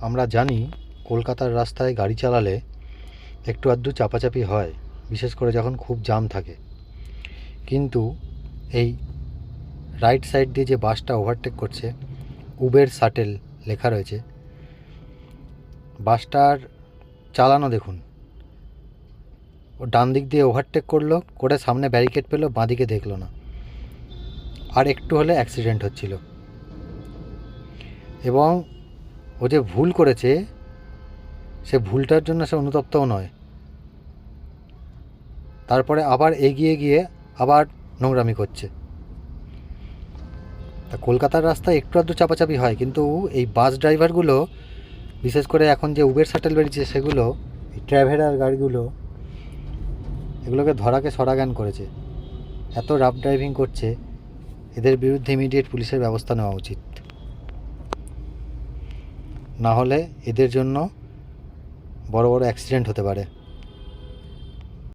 আমরা জানি কলকাতার রাস্তায় গাড়ি চালালে একটু আধটু চাপাচাপি হয়, বিশেষ করে যখন খুব জাম থাকে। কিন্তু এই রাইট সাইড দিয়ে যে বাসটা ওভারটেক করছে, উবের শাটেল লেখা রয়েছে। বাসটার চালানো দেখুন। ও ডান দিক দিয়ে ওভারটেক করল, করে সামনে ব্যারিকেড পেল, বাঁদিকে দেখল না। আর একটু হলে অ্যাক্সিডেন্ট হচ্ছিল। এবং ও যে ভুল করেছে, সে ভুলটার জন্য সে অনুতপ্তও নয়। তারপরে আবার এগিয়ে গিয়ে আবার নোংরামি করছে। তা কলকাতার রাস্তায় একটু আধটু চাপাচাপি হয়, কিন্তু এই বাস ড্রাইভারগুলো, বিশেষ করে এখন যে উবের শাটেল বেরিয়েছে সেগুলো, এই ট্র্যাভেলার গাড়িগুলো, এগুলোকে ধরাকে সরাগান করেছে। এত রাফ ড্রাইভিং করছে, এদের বিরুদ্ধে ইমিডিয়েট পুলিশের ব্যবস্থা নেওয়া উচিত। না হলে এদের জন্য বড় বড় অ্যাক্সিডেন্ট হতে পারে।